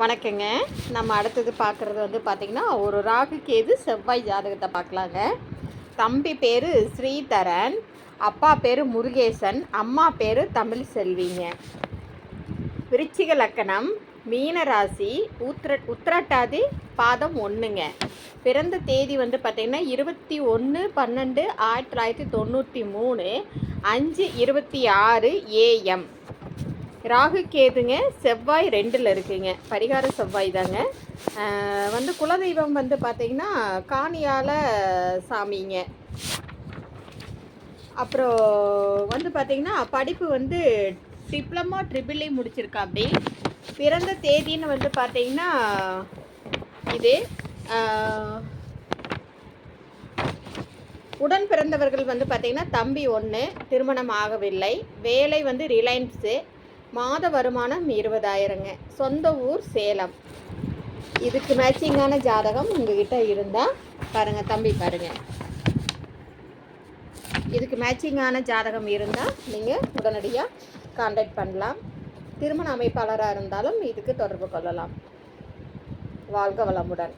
வணக்கங்க. நம்ம அடுத்தது பார்க்குறது வந்து பார்த்திங்கன்னா ஒரு ராகு கேது செவ்வாய் ஜாதகத்தை பார்க்கலாங்க. தம்பி பேர் ஸ்ரீதரன் அப்பா பேர் முருகேசன் அம்மா பேர் தமிழ் செல்விங்க விருச்சிக லக்கணம் மீனராசி உத்திர உத்திரட்டாதி பாதம் ஒன்றுங்க பிறந்த தேதி வந்து பார்த்திங்கன்னா இருபத்தி ஒன்று பன்னெண்டு ஆயிரத்தி தொள்ளாயிரத்தி தொண்ணூற்றி மூணு அஞ்சு இருபத்தி ஆறு ஏஎம் ராகு கேதுங்க செவ்வாய் ரெண்டில் இருக்குங்க. பரிகார செவ்வாய் தாங்க. வந்து குலதெய்வம் வந்து பார்த்திங்கன்னா காணியால் சாமிங்க. அப்புறம் வந்து பார்த்திங்கன்னா படிப்பு வந்து டிப்ளமா ட்ரிபிள் இ முடிச்சிருக்கா அப்படி. பிறந்த தேதின்னு வந்து பார்த்திங்கன்னா இது உடன் பிறந்தவர்கள் வந்து பார்த்திங்கன்னா தம்பி ஒன்று திருமணம் ஆகவில்லை. வேலை வந்து ரிலையன்ஸு. மாத வருமானம் இருபதாயிரங்க. சொந்த ஊர் சேலம். இதுக்கு மேட்சிங்கான ஜாதகம் உங்ககிட்ட இருந்தால் பாருங்கள் தம்பி பாருங்கள் இதுக்கு மேட்சிங்கான ஜாதகம் இருந்தால் நீங்கள் உடனடியாக காண்டாக்ட் பண்ணலாம். திருமண அமைப்பாளராக இருந்தாலும் இதுக்கு தொடர்பு கொள்ளலாம். வாழ்க வளமுடன்.